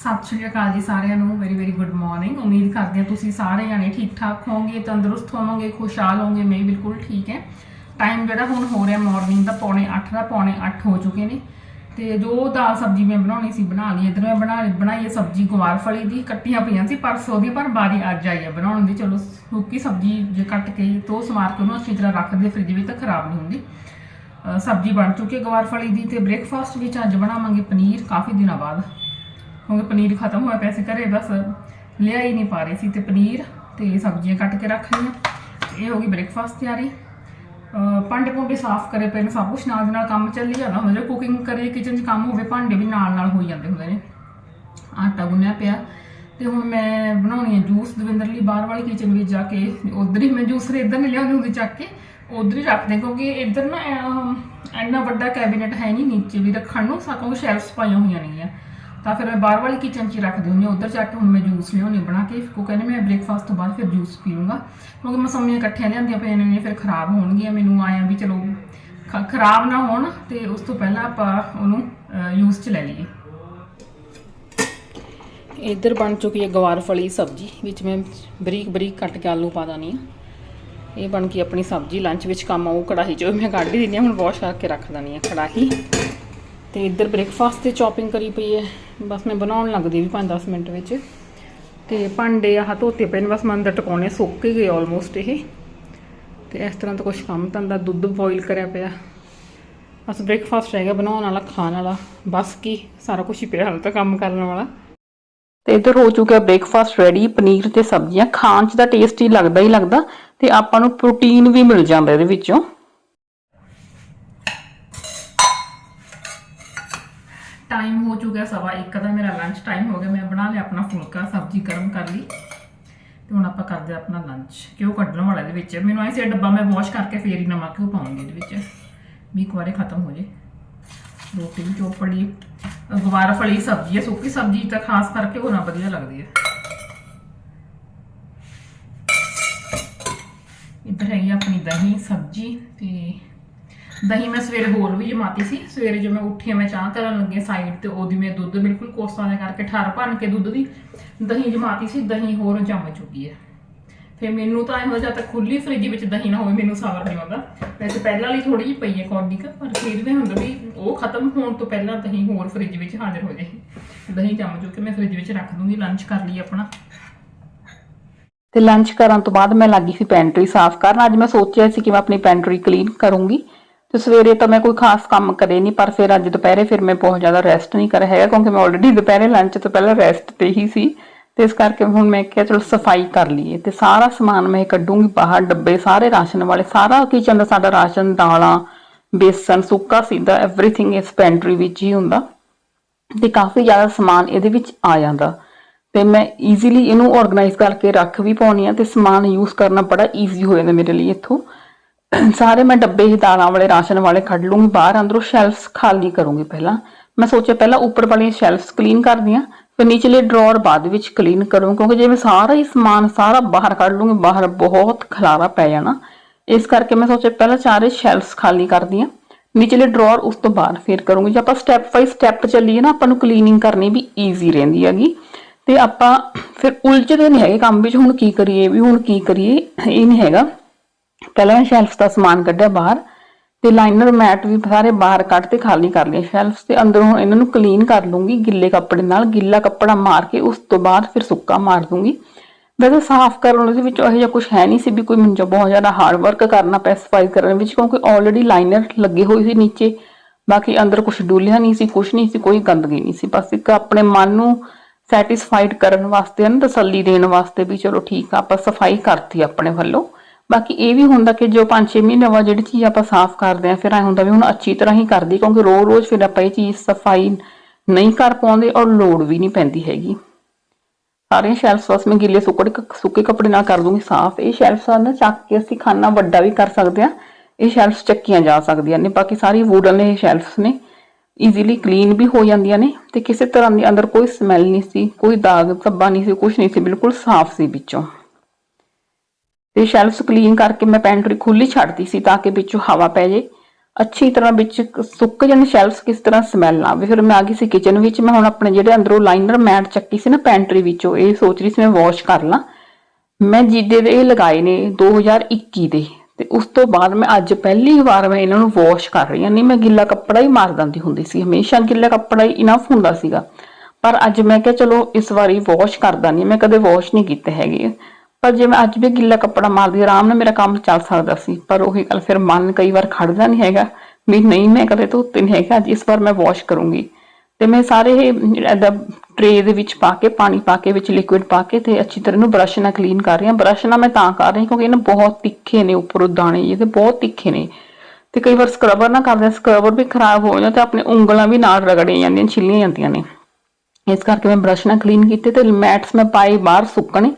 ਸਤਿ ਸ਼੍ਰੀ ਅਕਾਲ ਜੀ ਸਾਰਿਆਂ ਨੂੰ ਵੈਰੀ ਵੈਰੀ ਗੁੱਡ ਮਾਰਨਿੰਗ ਉਮੀਦ ਕਰਦੇ ਹਾਂ ਤੁਸੀਂ ਸਾਰੇ ਜਾਣੇ ਠੀਕ ਠਾਕ ਹੋਵੋਗੇ, ਤੰਦਰੁਸਤ ਹੋਵੋਗੇ, ਖੁਸ਼ਹਾਲ ਹੋਵੋਗੇ। ਮੈਂ ਬਿਲਕੁਲ ਠੀਕ ਹੈ। ਟਾਈਮ ਜਿਹੜਾ ਹੁਣ ਹੋ ਰਿਹਾ ਮਾਰਨਿੰਗ ਦਾ, ਪੌਣੇ 8 ਦਾ, ਪੌਣੇ 8 ਹੋ ਚੁੱਕੇ ਨੇ। ਤੇ ਜੋ ਦਾਲ ਸਬਜ਼ੀ ਮੈਂ ਬਣਾਉਣੀ ਸੀ, ਬਣਾ ਲਈ। ਇਧਰ ਮੈਂ ਬਣਾ, ਬਣਾਈ ਹੈ ਸਬਜ਼ੀ ਗਵਾਰ ਫਲੀ ਦੀ। ਕੱਟੀਆਂ ਪਈਆਂ ਸੀ ਪਰਸੋਂ ਦੀ ਪਰ ਬਾਰੀ ਅੱਜ ਆਈ ਹੈ ਬਣਾਉਣ ਦੀ। ਚਲੋ, ਸੁੱਕੀ ਸਬਜ਼ੀ ਜੇ ਕੱਟ ਕੇ ਤੋ ਸਮਾਰ ਕੇ ਉਹਨੂੰ ਅੱਛੀ ਤਰ੍ਹਾਂ ਰੱਖ ਦੇ, ਫ੍ਰਿਜ ਵਿੱਚ ਤਾਂ ਖਰਾਬ ਨਹੀਂ ਹੁੰਦੀ। ਸਬਜ਼ੀ ਬਣ ਚੁੱਕੀ ਹੈ ਗਵਾਰ ਫਲੀ ਦੀ ਤੇ ਬ੍ਰੇਕਫਾਸਟ ਵਿੱਚ ਅੱਜ ਬਣਾਵਾਂਗੇ ਪਨੀਰ, ਕਾਫੀ ਦਿਨਾਂ ਬਾਅਦ। ਕਿਉਂਕਿ ਪਨੀਰ ਖਤਮ ਹੋਇਆ ਪਿਆ ਸੀ ਘਰੇ, ਬਸ ਲਿਆ ਹੀ ਨਹੀਂ ਪਾ ਰਹੇ ਸੀ ਤੇ ਪਨੀਰ ਤੇ ਸਬਜ਼ੀਆਂ ਕੱਟ ਕੇ ਰੱਖ ਲਈਆਂ। ਇਹ ਹੋ ਗਈ ਬ੍ਰੇਕਫਾਸਟ ਤਿਆਰੀ। ਭਾਂਡੇ ਭੁੰਡੇ ਸਾਫ਼ ਕਰੇ ਪਏ ਨੇ, ਸਭ ਕੁਝ ਨਾਲ ਦੀ ਨਾਲ ਕੰਮ ਚੱਲੀ ਜਾਂਦਾ ਹੁੰਦਾ ਜੇ ਕੁਕਿੰਗ ਕਰੇ ਕਿਚਨ 'ਚ ਕੰਮ ਹੋਵੇ, ਭਾਂਡੇ ਵੀ ਨਾਲ ਨਾਲ ਹੋਈ ਜਾਂਦੇ ਹੁੰਦੇ ਨੇ। ਆਟਾ ਗੁੰਨਿਆ ਪਿਆ। ਤੇ ਹੁਣ ਮੈਂ ਬਣਾਉਣੀ ਹੈ ਜੂਸ ਦਵਿੰਦਰ ਲਈ, ਬਾਹਰ ਵਾਲੀ ਕਿਚਨ ਵਿੱਚ ਜਾ ਕੇ, ਉਧਰ ਹੀ ਮੈਂ ਜੂਸਰ ਇੱਧਰ ਨਹੀਂ ਲਿਆਉਂਦੀ ਹੁੰਦੀ ਚੱਕ ਕੇ, ਉਧਰ ਹੀ ਰੱਖਦੇ ਕਿਉਂਕਿ ਇੱਧਰ ਨਾ ਇੰਨਾ ਵੱਡਾ ਕੈਬਨਿਟ ਹੈ ਨਹੀਂ, ਨੀਚੇ ਵੀ ਰੱਖਣ ਨੂੰ ਸਾਕੋਂ ਸ਼ੈਲਫਸ ਪਾਈਆਂ ਹੋਈਆਂ ਨੇਗੀਆਂ। ਤਾਂ ਫਿਰ ਮੈਂ ਬਾਹਰ ਵਾਲੀ ਕਿਚਨ 'ਚ ਰੱਖ ਰੱਖਦੀ ਹਾਂ। ਉਧਰ ਜਾ ਕੇ ਹੁਣ ਮੈਂ ਜੂਸ ਲਿਆਉਣੀ ਬਣਾ ਕੇ। ਕੋ ਕਹਿੰਦੇ ਮੈਂ ਬ੍ਰੇਕਫਾਸਟ ਤੋਂ ਬਾਅਦ ਫਿਰ ਜੂਸ ਪੀ ਲੂੰਗਾ। ਕਿਉਂਕਿ ਮਸਮੀਆਂ ਇਕੱਠੀਆਂ ਲਿਆਂਦੀਆਂ ਪਈਆਂ ਨੇ ਫਿਰ ਖਰਾਬ ਹੋਣਗੀਆਂ। ਮੈਨੂੰ ਆਇਆ ਵੀ ਚਲੋ ਖ- ਖਰਾਬ ਨਾ ਹੋਣ ਤੇ ਉਸ ਤੋਂ ਪਹਿਲਾਂ ਆਪਾਂ ਉਹਨੂੰ ਯੂਜ਼ 'ਚ ਲੈ ਲਈਏ। ਇੱਧਰ ਬਣ ਚੁੱਕੀ ਹੈ ਗਵਾਰ ਫਲੀ ਸਬਜ਼ੀ, ਵਿੱਚ ਮੈਂ ਬਰੀਕ ਬਰੀਕ ਕੱਟ ਕੇ ਆਲੂ ਪਾ ਦਾਨੀ ਆ ਇਹ ਬਣ ਕੇ ਆਪਣੀ ਸਬਜ਼ੀ ਲੰਚ ਵਿੱਚ ਕੰਮ ਆਊ ਕੜਾਹੀ 'ਚ। ਮੈਂ ਕੱਢ ਹੀ ਦਿੰਦੀ ਹਾਂ, ਹੁਣ ਵਾਸ਼ ਕਰਕੇ ਰੱਖ ਦਾਨੀ ਆ ਕੜਾਹੀ। ਤੇ ਇੱਧਰ ਬ੍ਰੇਕਫਾਸਟ ਤੇ ਚੌਪਿੰਗ ਕਰੀ ਪਈ ਹੈ। ਬਸ ਮੈਂ ਬਣਾਉਣ ਲੱਗਦੀ ਵੀ 5-10 ਮਿੰਟ ਵਿੱਚ। ਤੇ ਭਾਂਡੇ ਆਹ ਧੋਤੇ ਪਏ ਨੇ, ਬਸ ਮੈਂ ਅੰਦਰ ਟਿਕਾਉਣੇ ਸੁੱਕ ਹੀ ਗਏ ਆਲਮੋਸਟ ਇਹ। ਤੇ ਇਸ ਤਰ੍ਹਾਂ ਤਾਂ ਕੁਝ ਕੰਮ ਧੰਦਾ ਦੁੱਧ ਬੋਇਲ ਕਰਿਆ ਪਿਆ। ਬਸ ਬ੍ਰੇਕਫਾਸਟ ਰਹਿ ਗਿਆ ਬਣਾਉਣ ਵਾਲਾ, ਖਾਣ ਵਾਲਾ। ਬਸ ਕੀ, ਸਾਰਾ ਕੁਝ ਹੀ ਪਿਆ ਹਾਲ ਤਾਂ ਕੰਮ ਕਰਨ ਵਾਲਾ। ਤੇ ਇੱਧਰ ਹੋ ਚੁੱਕਿਆ ਬ੍ਰੇਕਫਾਸਟ ਰੈਡੀ ਪਨੀਰ ਤੇ ਸਬਜ਼ੀਆਂ। ਖਾਣ 'ਚ ਤਾਂ ਟੇਸਟੀ ਲੱਗਦਾ ਹੀ ਲੱਗਦਾ। ਤੇ ਆਪਾਂ ਨੂੰ ਪ੍ਰੋਟੀਨ ਵੀ ਮਿਲ ਜਾਂਦਾ ਇਹਦੇ ਵਿੱਚੋਂ। ਟਾਈਮ ਹੋ ਚੁੱਕਿਆ ਸਵਾ ਇੱਕ ਦਾ, ਮੇਰਾ ਲੰਚ ਟਾਈਮ ਹੋ ਗਿਆ। ਮੈਂ ਬਣਾ ਲਿਆ ਆਪਣਾ ਫੁਲਕਾ, ਸਬਜ਼ੀ ਗਰਮ ਕਰ ਲਈ ਤੇ ਹੁਣ ਆਪਾਂ ਕਰਦੇ ਆਪਣਾ ਲੰਚ ਕਿਉਂ ਕੱਢਣ ਵਾਲਾ ਇਹਦੇ ਵਿੱਚ। ਮੈਨੂੰ ਐਸੇ ਡੱਬਾ ਮੈਂ ਵਾਸ਼ ਕਰਕੇ ਫੇਰ ਹੀ ਨਮਕ ਕਿਉਂ ਪਾਉਂਗੀ ਇਹਦੇ ਵਿੱਚ। ਵੀ ਇੱਕ ਵਾਰੇ ਖਤਮ ਹੋ ਜੇ। ਰੋਟੀ ਵੀ ਚੋਪੜੀ ਗਵਾਰ ਫਲੀ ਸਬਜ਼ੀ ਹੈ, ਸੁੱਕੀ ਸਬਜ਼ੀ ਤਾਂ ਖਾਸ ਕਰਕੇ ਹੋਣਾ ਵਧੀਆ ਲੱਗਦੀ ਹੈ। ਇੱਧਰ ਹੈਗੀ ਆਪਣੀ ਦਹੀਂ, ਸਬਜ਼ੀ ਤੇ ਦਹੀਂ ਮੈਂ ਸਵੇਰੇ ਹੋਰ ਵੀ ਜਮਾਤੀ ਸੀ, ਸਵੇਰੇ ਜਦੋਂ ਮੈਂ ਉੱਠੀ ਮੈਂ ਚਾਹ ਕਰਨ ਲੱਗੇ ਸਾਈਡ ਤੇ, ਉਹਦੀ ਮੈਂ ਦੁੱਧ ਬਿਲਕੁਲ ਕੋਸਾਂ ਦੇ ਕਰਕੇ ਠਰ ਭੰਨ ਕੇ ਦੁੱਧ ਦੀ ਦਹੀਂ ਜਮਾਤੀ ਸੀ, ਦਹੀਂ ਹੋਰ ਜੰਮ ਚੁੱਕੀ ਹੈ। ਫਿਰ ਮੈਨੂੰ ਤਾਂ ਇਹੋ ਜਦ ਤੱਕ ਖੁੱਲੀ ਫ੍ਰਿਜ ਵਿੱਚ ਦਹੀਂ ਨਾ ਹੋਵੇ, ਮੈਨੂੰ ਸਬਰ ਨਹੀਂ ਆਉਂਦਾ। ਵੈਸੇ ਪਹਿਲਾਂ ਵਾਲੀ ਥੋੜੀ ਜਿਹੀ ਪਈ ਹੈ ਕੌਡੀ ਪਰ ਫਿਰ ਵੀ ਹੁੰਦਾ ਵੀ ਉਹ ਖਤਮ ਹੋਣ ਤੋਂ ਪਹਿਲਾਂ ਦਹੀਂ ਹੋਰ ਫ੍ਰਿਜ ਵਿੱਚ ਹਾਜ਼ਰ ਹੋ ਜਾਏ। ਦਹੀਂ ਜੰਮ ਚੁੱਕੇ ਮੈਂ ਫ੍ਰਿਜ ਵਿੱਚ ਰੱਖ ਦੂੰਗੀ ਲੰਚ ਕਰ ਲਈ ਆਪਣਾ। ਤੇ ਲੰਚ ਕਰਨ ਤੋਂ ਬਾਅਦ ਮੈਂ ਲੱਗੀ ਸੀ ਪੈਂਟਰੀ ਸਾਫ਼ ਕਰਨ। ਅੱਜ ਮੈਂ ਸੋਚਿਆ ਸੀ ਕਿ ਮੈਂ ਆਪਣੀ ਪੈਂਟਰੀ ਕਲੀਨ ਕਰੂੰਗੀ। ਤੇ ਸਵੇਰੇ ਤਾਂ ਮੈਂ ਕੋਈ ਖਾਸ ਕੰਮ ਕਰੇ ਨਹੀਂ ਪਰ ਫਿਰ ਅੱਜ ਦੁਪਹਿਰੇ ਫਿਰ ਮੈਂ ਬਹੁਤ ਜ਼ਿਆਦਾ ਰੈਸਟ ਨਹੀਂ ਕਰ ਹੈਗਾ, ਕਿਉਂਕਿ ਮੈਂ ਆਲਰੇਡੀ ਦੁਪਹਿਰੇ ਲੰਚ ਤੋਂ ਪਹਿਲਾਂ ਰੈਸਟ ਤੇ ਹੀ ਸੀ। ਤੇ ਇਸ ਕਰਕੇ ਹੁਣ ਮੈਂ ਕਿਹਾ ਚਲੋ ਸਫ਼ਾਈ ਕਰ ਲਈਏ ਤੇ ਸਾਰਾ ਸਮਾਨ ਮੈਂ ਕੱਢੂੰਗੀ ਬਾਹਰ, ਡੱਬੇ ਸਾਰੇ ਰਾਸ਼ਨ ਵਾਲੇ, ਸਾਰਾ ਕਿਚਨ ਦਾ ਸਾਡਾ ਰਾਸ਼ਨ, ਦਾਲਾਂ, ਬੇਸਨ, ਸੁੱਕਾ, ਸਿੱਧਾ ਐਵਰੀਥਿੰਗ ਇਸ ਪੈਂਟਰੀ ਵਿੱਚ ਹੀ ਹੁੰਦਾ। ਤੇ ਕਾਫੀ ਜ਼ਿਆਦਾ ਸਮਾਨ ਇਹਦੇ ਵਿੱਚ ਆ ਜਾਂਦਾ। ਤੇ ਮੈਂ ਈਜ਼ੀਲੀ ਇਹਨੂੰ ਆਰਗੇਨਾਈਜ਼ ਕਰਕੇ ਰੱਖ ਵੀ ਪਾਉਣੀ ਆ ਤੇ ਸਮਾਨ ਯੂਜ਼ ਕਰਨਾ ਬੜਾ ਈਜ਼ੀ ਹੋ ਜਾਂਦਾ ਮੇਰੇ ਲਈ ਇੱਥੋਂ। ਸਾਰੇ ਮੈਂ ਡੱਬੇ ਹੀ ਦਾਲਾਂ ਵਾਲੇ, ਰਾਸ਼ਨ ਵਾਲੇ ਕੱਢ ਲੂੰਗੀ ਬਾਹਰ, ਅੰਦਰੋਂ ਸ਼ੈਲਫਸ ਖਾਲੀ ਕਰੂੰਗੀ ਪਹਿਲਾਂ। ਮੈਂ ਸੋਚਿਆ ਪਹਿਲਾਂ ਉੱਪਰ ਵਾਲੀਆਂ ਸ਼ੈਲਫਸ ਕਲੀਨ ਕਰਦੀ ਆ ਫਿਰ ਨੀਚਲੇ ਡਰਾਅਰ ਬਾਅਦ ਵਿੱਚ ਕਲੀਨ ਕਰੂੰ, ਕਿਉਂਕਿ ਜੇ ਮੈਂ ਸਾਰਾ ਹੀ ਸਮਾਨ ਸਾਰਾ ਬਾਹਰ ਕੱਢ ਲੂੰਗੀ, ਬਾਹਰ ਬਹੁਤ ਖਲਾਰਾ ਪੈ ਜਾਣਾ। ਇਸ ਕਰਕੇ ਮੈਂ ਸੋਚਿਆ ਪਹਿਲਾਂ ਚਾਰੇ ਸ਼ੈਲਫਸ ਖਾਲੀ ਕਰਦੀ ਆ ਨੀਚਲੇ ਡਰਾਅਰ ਉਸ ਤੋਂ ਬਾਅਦ ਫਿਰ ਕਰੂੰਗੀ। ਜੇ ਆਪਾਂ ਸਟੈਪ ਬਾਈ ਸਟੈਪ ਚੱਲੀਏ ਨਾ, ਆਪਾਂ ਨੂੰ ਕਲੀਨਿੰਗ ਕਰਨੀ ਵੀ ਈਜ਼ੀ ਰਹਿੰਦੀ ਹੈਗੀ। ਤੇ ਆਪਾਂ, ਫਿਰ ਉਲਝਦੇ ਨਹੀਂ ਹੈਗੇ ਕੰਮ ਵਿੱਚ, ਹੁਣ ਕੀ ਕਰੀਏ, ਵੀ ਹੁਣ ਕੀ ਕਰੀਏ, ਇਹ ਨਹੀਂ ਹੈਗਾ। ਪਹਿਲਾਂ ਮੈਂ ਸ਼ੈਲਫਸ ਦਾ ਸਮਾਨ ਕੱਢਿਆ ਬਾਹਰ ਤੇ ਲਾਈਨਰ ਮੈਟ ਵੀ ਸਾਰੇ ਬਾਹਰ ਕੱਢ ਤੇ ਖਾਲੀ ਕਰ ਲਿਆ ਸ਼ੈਲਫਸ ਤੇ। ਅੰਦਰੋਂ ਹੁਣ ਇਹਨਾਂ ਨੂੰ ਕਲੀਨ ਕਰ ਲੂੰਗੀ ਗਿੱਲੇ ਕੱਪੜੇ ਨਾਲ, ਗਿੱਲਾ ਕੱਪੜਾ ਮਾਰ ਕੇ ਉਸ ਤੋਂ ਬਾਅਦ ਫਿਰ ਸੁੱਕਾ ਮਾਰ ਦੂੰਗੀ ਵੈਸੇ ਸਾਫ਼ ਕਰਨ ਦੇ ਵਿੱਚ ਇਹੋ ਜਿਹਾ ਕੁਝ ਹੈ ਨਹੀਂ ਸੀ ਵੀ ਕੋਈ ਮੈਨੂੰ ਬਹੁਤ ਜ਼ਿਆਦਾ ਹਾਰਡ ਵਰਕ ਕਰਨਾ ਪਿਆ ਸਫ਼ਾਈ ਕਰਨ ਵਿੱਚ, ਕਿਉਂਕਿ ਆਲਰੇਡੀ ਲਾਈਨਰ ਲੱਗੇ ਹੋਏ ਸੀ ਨੀਚੇ। ਬਾਕੀ ਅੰਦਰ ਕੁਝ ਡੁੱਲਿਆ ਨਹੀਂ ਸੀ ਕੁਝ ਨਹੀਂ ਸੀ, ਕੋਈ ਗੰਦਗੀ ਨਹੀਂ ਸੀ। ਬਸ ਇੱਕ ਆਪਣੇ ਮਨ ਨੂੰ ਸੈਟੀਸਫਾਈਡ ਕਰਨ ਵਾਸਤੇ ਨਾ ਤਸੱਲੀ ਦੇਣ ਵਾਸਤੇ ਵੀ ਚਲੋ ਠੀਕ ਆ, ਆਪਾਂ ਸਫ਼ਾਈ ਕਰਤੀ ਆਪਣੇ ਵੱਲੋਂ। ਬਾਕੀ ਇਹ ਵੀ ਹੁੰਦਾ ਕਿ ਜੋ 5-6 ਮਹੀਨੇ ਬਾਅਦ ਜਿਹੜੀ ਚੀਜ਼ ਆਪਾਂ ਸਾਫ਼ ਕਰਦੇ ਆ ਫਿਰ ਐ ਹੁੰਦਾ ਵੀ ਹੁਣ ਅੱਛੀ ਤਰ੍ਹਾਂ ਹੀ ਕਰਦੀ, ਕਿਉਂਕਿ ਰੋਜ਼-ਰੋਜ਼ ਫਿਰ ਆਪਾਂ ਇਹ ਚੀਜ਼ ਸਫ਼ਾਈ ਨਹੀਂ ਕਰ ਪਾਉਂਦੇ ਔਰ ਲੋੜ ਵੀ ਨਹੀਂ ਪੈਂਦੀ ਹੈਗੀ। ਸਾਰੀਆਂ ਸ਼ੈਲਫਸ ਬਸ ਮੈਂ ਗਿੱਲੇ ਸੁੱਕੜੇ ਸੁੱਕੇ ਕੱਪੜੇ ਨਾਲ ਕਰ ਦੂੰਗੀ ਸਾਫ਼। ਇਹ ਸ਼ੈਲਫਸ ਆ ਨਾ ਚੱਕ ਕੇ ਅਸੀਂ ਖਾਨਾ ਵੱਡਾ ਵੀ ਕਰ ਸਕਦੇ ਆ ਇਹ ਸ਼ੈਲਫਸ ਚੱਕੀਆਂ ਜਾ ਸਕਦੀਆਂ ਨੇ। ਬਾਕੀ ਸਾਰੀ ਵੂਡਨ ਨੇ ਇਹ ਸ਼ੈਲਫਸ ਨੇ ਈਜ਼ੀਲੀ ਕਲੀਨ ਵੀ ਹੋ ਜਾਂਦੀਆਂ ਨੇ ਤੇ ਕਿਸੇ ਤਰ੍ਹਾਂ ਦੀ ਅੰਦਰ ਕੋਈ ਸਮੈਲ ਨਹੀਂ ਸੀ, ਕੋਈ ਦਾਗ ਧੱਬਾ ਨਹੀਂ ਸੀ ਕੁਝ ਨਹੀਂ ਸੀ, ਬਿਲਕੁਲ ਸਾਫ਼ ਸੀ ਵਿੱਚੋਂ। ਤੇ ਸ਼ੈਲਫਸ ਕਲੀਨ ਕਰਕੇ ਮੈਂ ਪੈਂਟਰੀ ਖੁੱਲੀ ਛੱਡਦੀ ਸੀ ਤਾਂ ਕਿ ਵਿੱਚੋਂ ਹਵਾ ਪੈ ਜੇ ਅੱਛੀ ਤਰ੍ਹਾਂ ਵਿੱਚ ਸੁੱਕ ਜਾਣ ਸ਼ੈਲਫਸ ਕਿਸ ਤਰ੍ਹਾਂ ਸਮੈਲ ਨਾ ਆਵੇ। ਫਿਰ ਮੈਂ ਆ ਗਈ ਸੀ ਕਿਚਨ ਵਿੱਚ। ਮੈਂ ਹੁਣ ਆਪਣੇ ਜਿਹੜੇ ਅੰਦਰੋਂ ਲਾਈਨਰ ਮੈਟ ਚੱਕੀ ਸੀ ਨਾ ਪੈਂਟਰੀ ਵਿੱਚੋਂ, ਇਹ ਸੋਚ ਰਹੀ ਸੀ ਮੈਂ ਵਾਸ਼ ਕਰ ਲਾਂ। ਮੈਂ ਜੀਦੇ ਦੇ ਇਹ ਲਗਾਏ ਨੇ 2021 ਦੇ। ਤੇ ਉਸ ਤੋਂ ਬਾਅਦ ਮੈਂ ਅੱਜ ਪਹਿਲੀ ਵਾਰ ਮੈਂ ਇਹਨਾਂ ਨੂੰ ਵਾਸ਼ ਕਰ ਰਹੀ ਹਾਂ। ਨਹੀਂ, ਮੈਂ ਗਿੱਲਾ ਕੱਪੜਾ ਹੀ ਮਾਰ ਦਿੰਦੀ ਹੁੰਦੀ ਸੀ। ਹਮੇਸ਼ਾ ਗਿੱਲਾ ਕੱਪੜਾ ਹੀ ਇਨਫ ਹੁੰਦਾ ਸੀਗਾ। ਪਰ ਅੱਜ ਮੈਂ ਕਿਹਾ, ਚਲੋ, ਇਸ ਵਾਰੀ ਵਾਸ਼ ਕਰਦਾ ਨਹੀਂ ਮੈਂ ਕਦੇ ਵਾਸ਼ ਨਹੀਂ ਕੀਤੇ ਹੈਗੇ। ਪਰ ਜੇ ਮੈਂ ਅੱਜ ਵੀ ਗਿੱਲਾ ਕੱਪੜਾ ਮਾਰਦੀ ਆਰਾਮ ਨਾਲ ਮੇਰਾ ਕੰਮ ਚੱਲ ਸਕਦਾ ਸੀ, ਪਰ ਉਹੀ ਗੱਲ ਫਿਰ ਮਨ ਕਈ ਵਾਰ ਖੜਦਾ ਨਹੀਂ ਹੈਗਾ ਵੀ ਨਹੀਂ, ਮੈਂ ਕਦੇ ਧੋਤੇ ਨਹੀਂ ਹੈਗਾ, ਅੱਜ ਇਸ ਵਾਰ ਮੈਂ ਵਾਸ਼ ਕਰੂੰਗੀ। ਤੇ ਮੈਂ ਸਾਰੇ ਇਹਦਾ ਟਰੇ ਦੇ ਵਿੱਚ ਪਾ ਕੇ, ਪਾਣੀ ਪਾ ਕੇ, ਵਿੱਚ ਲਿਕੁਇਡ ਪਾ ਕੇ ਤੇ ਅੱਛੀ ਤਰ੍ਹਾਂ ਨੂੰ ਬਰਸ਼ ਨਾਲ ਕਲੀਨ ਕਰ ਰਹੀ ਹਾਂ। ਬਰਸ਼ ਨਾਲ ਮੈਂ ਤਾਂ ਕਰ ਰਹੀ ਹਾਂ ਕਿਉਂਕਿ ਇਹਨਾਂ ਬਹੁਤ ਤਿੱਖੇ ਨੇ ਉੱਪਰੋਂ ਦਾਣੇ, ਇਹਦੇ ਬਹੁਤ ਤਿੱਖੇ ਨੇ। ਤੇ ਕਈ ਵਾਰ ਸਕਰਬਰ ਨਾ ਕਰਦੇ ਸਕਰਬਰ ਵੀ ਖਰਾਬ ਹੋ ਜਾਂਦਾ ਤੇ ਆਪਣੀ ਉਂਗਲਾਂ ਵੀ ਨਾਲ ਰਗੜੀਆਂ ਜਾਂਦੀਆਂ, ਛਿੱਲੀਆਂ ਜਾਂਦੀਆਂ ਨੇ। ਇਸ ਕਰਕੇ ਮੈਂ ਬਰਸ਼ ਨਾਲ ਕਲੀਨ ਕੀਤੇ ਤੇ ਮੈਟਸ ਮੈਂ ਪਾਏ ਬਾਹਰ ਸੁੱਕਣੇ।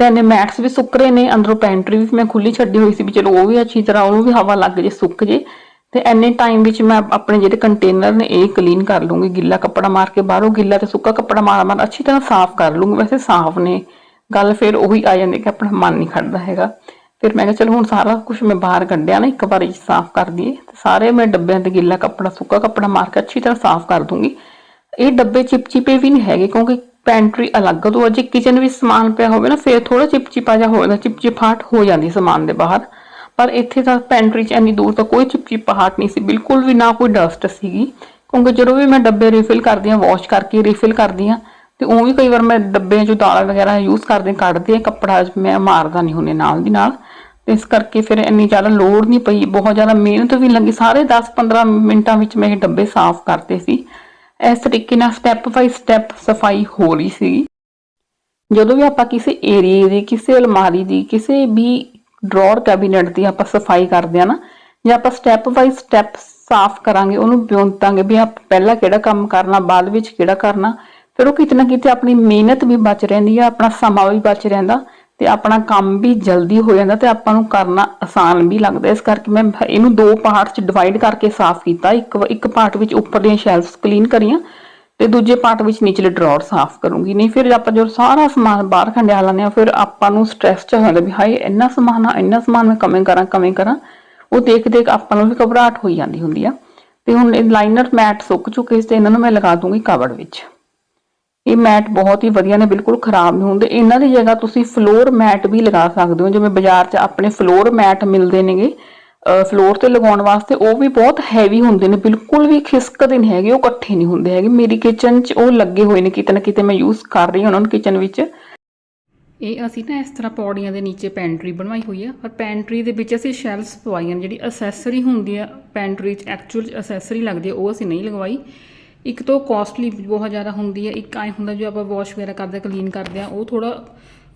ਤੇ ਇਹਨੇ ਮੈਟਸ ਵੀ ਸੁੱਕ ਰਹੇ ਨੇ, ਅੰਦਰੋਂ ਪੈਂਟਰੀ ਵੀ ਮੈਂ ਖੁੱਲੀ ਛੱਡੀ ਹੋਈ ਸੀ ਵੀ ਚਲੋ ਉਹ ਵੀ ਅੱਛੀ ਤਰ੍ਹਾਂ, ਉਹਨੂੰ ਵੀ ਹਵਾ ਲੱਗ ਜੇ, ਸੁੱਕ ਜੇ। ਤੇ ਐਨੇ ਟਾਈਮ ਵਿੱਚ ਮੈਂ ਆਪਣੇ ਜਿਹੜੇ ਕੰਟੇਨਰ ਨੇ, ਇਹ ਕਲੀਨ ਕਰ ਲੂੰਗੀ। ਗਿੱਲਾ ਕੱਪੜਾ ਮਾਰ ਕੇ ਬਾਹਰੋਂ ਗਿੱਲਾ ਤੇ ਸੁੱਕਾ ਕੱਪੜਾ ਮਾਰ ਮਾਰ ਅੱਛੀ ਤਰ੍ਹਾਂ ਸਾਫ਼ ਕਰ ਲੂੰਗੀ। ਵੈਸੇ ਸਾਫ਼ ਨੇ। ਗੱਲ ਫਿਰ ਉਹੀ ਆ ਜਾਂਦੀ ਕਿ ਆਪਣਾ ਮਨ ਨਹੀਂ ਖੜਦਾ ਹੈਗਾ। ਫਿਰ ਮੈਂ ਕਿਹਾ, ਚਲੋ ਹੁਣ ਸਾਰਾ ਕੁਝ ਮੈਂ ਬਾਹਰ ਕੱਢਿਆ ਨਾ, ਇੱਕ ਵਾਰੀ ਸਾਫ਼ ਕਰ ਦਈਏ। ਤੇ ਸਾਰੇ ਮੈਂ ਡੱਬਿਆਂ ਤੇ ਗਿੱਲਾ ਕੱਪੜਾ, ਸੁੱਕਾ ਕੱਪੜਾ ਮਾਰ ਕੇ ਅੱਛੀ ਤਰ੍ਹਾਂ ਸਾਫ਼ ਕਰ ਦੂੰਗੀ। ਇਹ ਡੱਬੇ ਚਿਪਚਿਪੇ ਵੀ ਨਹੀਂ ਹੈਗੇ, ਕਿਉਂਕਿ ਪੈਂਟਰੀ ਅਲੱਗ ਤੋਂ ਜੇ ਕਿਚਨ ਵਿੱਚ ਸਮਾਨ ਪਿਆ ਹੋਵੇ ਨਾ, ਫਿਰ ਥੋੜਾ ਚਿਪਚਿਪਾ ਜਿਹਾ ਹੋ ਜਾਂਦਾ ਚਿਪਚਿਪਾਹਟ ਹੋ ਜਾਂਦੀ ਸਮਾਨ ਦੇ ਬਾਹਰ। ਪਰ ਇੱਥੇ ਤਾਂ ਪੈਂਟਰੀ 'ਚ ਇੰਨੀ ਦੂਰ ਤਾਂ ਕੋਈ ਚਿਪਚਿਪਾਹਟ ਨਹੀਂ ਸੀ, ਬਿਲਕੁਲ ਵੀ ਨਾ ਕੋਈ ਡਸਟ ਸੀਗੀ। ਕਿਉਂਕਿ ਜਦੋਂ ਵੀ ਮੈਂ ਡੱਬੇ ਰੀਫਿਲ ਕਰਦੀ ਹਾਂ ਵਾਸ਼ ਕਰਕੇ ਰੀਫਿਲ ਕਰਦੀ ਹਾਂ, ਤੇ ਉਹ ਵੀ ਕਈ ਵਾਰ ਮੈਂ ਡੱਬੇ 'ਚੋਂ ਦਾਲਾਂ ਵਗੈਰਾ ਯੂਜ਼ ਕਰਦੇ ਕੱਢਦੀ ਹਾਂ, ਕੱਪੜਾ ਮੈਂ ਮਾਰਦਾ ਨਹੀਂ ਹੁੰਨੇ ਨਾਲ ਦੀ ਨਾਲ। ਤੇ ਇਸ ਕਰਕੇ ਫਿਰ ਇੰਨੀ ਜ਼ਿਆਦਾ ਲੋੜ ਨਹੀਂ ਪਈ, ਬਹੁਤ ਜ਼ਿਆਦਾ ਮਿਹਨਤ ਵੀ ਲੱਗੀ। ਸਾਰੇ 10-15 ਮਿੰਟਾਂ ਵਿੱਚ ਮੈਂ ਇਹ ਡੱਬੇ ਸਾਫ਼ ਕਰਤੇ ਸੀ। ਇਸ ਤਰੀਕੇ ਨਾਲ ਸਟੈਪ ਬਾਈ ਸਟੈਪ ਸਫ਼ਾਈ ਹੋ ਰਹੀ ਸੀ ਜਦੋਂ ਵੀ ਆਪਾਂ ਕਿਸੇ ਏਰੀਏ ਦੀ, ਕਿਸੇ ਅਲਮਾਰੀ ਦੀ, ਕਿਸੇ ਵੀ ਡਰਾਅਰ ਕੈਬਿਨਟ ਦੀ ਆਪਾਂ ਸਫ਼ਾਈ ਕਰਦੇ ਆ ਨਾ, ਜੇ ਆਪਾਂ ਸਟੈਪ ਬਾਈ ਸਟੈਪ ਸਾਫ਼ ਕਰਾਂਗੇ, ਉਹਨੂੰ ਬਿਉਂਤਾਂਗੇ ਵੀ ਆਪ ਪਹਿਲਾਂ ਕਿਹੜਾ ਕੰਮ ਕਰਨਾ, ਬਾਅਦ ਵਿੱਚ ਕਿਹੜਾ ਕਰਨਾ, ਫਿਰ ਉਹ ਕਿਤੇ ਨਾ ਕਿਤੇ ਆਪਣੀ ਮਿਹਨਤ ਵੀ ਬਚ ਰਹਿੰਦੀ ਆ, ਆਪਣਾ ਸਮਾਂ ਵੀ ਬਚ ਰਹਿੰਦਾ। ਤੇ ਆਪਣਾ ਕੰਮ ਵੀ ਜਲਦੀ ਹੋ ਜਾਂਦਾ ਤੇ ਆਪਾਂ ਨੂੰ ਕਰਨਾ ਆਸਾਨ ਵੀ ਲੱਗਦਾ। ਇਸ ਕਰਕੇ ਮੈਂ ਇਹਨੂੰ ਦੋ ਪਾਰਟ 'ਚ ਡਿਵਾਈਡ ਕਰਕੇ ਸਾਫ਼ ਕੀਤਾ। ਇੱਕ ਇੱਕ ਪਾਰਟ ਵਿੱਚ ਉੱਪਰ ਦੀਆਂ ਸ਼ੈਲਫਸ ਕਲੀਨ ਕਰੀਆਂ ਤੇ ਦੂਜੇ ਪਾਰਟ ਵਿੱਚ ਨਿਚਲੇ ਡਰਾਅਰ ਸਾਫ਼ ਕਰੂੰਗੀ। ਨਹੀਂ, ਫਿਰ ਆਪਾਂ ਜੋ ਸਾਰਾ ਸਮਾਨ ਬਾਹਰ ਖੰਡਿਆ ਲਾਉਂਦੇ ਆ ਫਿਰ ਆਪਾਂ ਨੂੰ ਸਟ੍ਰੈਸ ਚ ਹੋ ਜਾਂਦਾ ਵੀ ਹਾਏ, ਇੰਨਾ ਸਮਾਨ ਆ, ਇੰਨਾ ਸਮਾਨ ਮੈਂ ਕਵੇਂ ਕਰਾਂ ਕਵੇਂ ਕਰਾਂ। ਉਹ ਦੇਖ ਦੇਖ ਆਪਾਂ ਨੂੰ ਵੀ ਘਬਰਾਹਟ ਹੋਈ ਜਾਂਦੀ ਹੁੰਦੀ ਆ। ਤੇ ਹੁਣ ਇਹ ਲਾਈਨਰ ਮੈਟ ਸੁੱਕ ਚੁੱਕੇ ਸੀ ਤੇ ਇਹਨਾਂ ਨੂੰ ਮੈਂ ਲਗਾ ਦੂੰਗੀ ਕਵਰ ਵਿੱਚ। ਇਹ ਮੈਟ ਬਹੁਤ ਹੀ ਵਧੀਆ ਨੇ, ਬਿਲਕੁਲ ਖਰਾਬ ਨਹੀਂ ਹੁੰਦੇ। ਇਹਨਾਂ ਦੀ ਜਗ੍ਹਾ ਤੁਸੀਂ ਫਲੋਰ ਮੈਟ ਵੀ ਲਗਾ ਸਕਦੇ ਹੋ, ਜਿਵੇਂ ਬਾਜ਼ਾਰ 'ਚ ਆਪਣੇ ਫਲੋਰ ਮੈਟ ਮਿਲਦੇ ਨੇਗੇ। ਫਲੋਰ ਤੇ ਲਗਾਉਣ ਵਾਸਤੇ ਉਹ ਵੀ ਬਹੁਤ ਹੈਵੀ ਹੁੰਦੇ ਨੇ, ਬਿਲਕੁਲ ਵੀ ਖਿਸਕਦੇ ਨਹੀਂ ਹੈਗੇ, ਉਹ ਇਕੱਠੇ ਨਹੀਂ ਹੁੰਦੇ ਹੈਗੇ। ਮੇਰੀ ਕਿਚਨ 'ਚ ਉਹ ਲੱਗੇ ਹੋਏ ਨੇ, ਕਿਤੇ ਨਾ ਕਿਤੇ ਮੈਂ ਯੂਜ਼ ਕਰ ਰਹੀ ਹਾਂ ਉਹਨਾਂ ਨੂੰ ਕਿਚਨ ਵਿੱਚ। ਇਹ ਅਸੀਂ ਨਾ ਇਸ ਤਰ੍ਹਾਂ ਪੌੜੀਆਂ ਦੇ ਨੀਚੇ ਪੈਂਟਰੀ ਬਣਵਾਈ ਹੋਈ ਆ ਪਰ ਪੈਂਟਰੀ ਦੇ ਵਿੱਚ ਅਸੀਂ ਸ਼ੈਲਫਸ ਪਵਾਈਆਂ ਨੇ, ਜਿਹੜੀ ਅਸੈਸਰੀ ਹੁੰਦੀ ਆ ਪੈਂਟਰੀ 'ਚ ਐਕਚੁਅਲ ਅਸੈਸਰੀ ਲੱਗਦੀ ਆ, ਉਹ ਅਸੀਂ ਨਹੀਂ ਲਗਵਾਈ। ਇੱਕ ਤਾਂ ਕਾਸਟਲੀ ਬਹੁਤ ਜ਼ਿਆਦਾ ਹੁੰਦੀ ਹੈ, ਇੱਕ ਐ ਹੁੰਦਾ ਜੋ ਆਪਾਂ ਵਾਸ਼ ਵਗੈਰਾ ਕਰਦੇ ਕਲੀਨ ਕਰਦੇ ਆ ਉਹ ਥੋੜਾ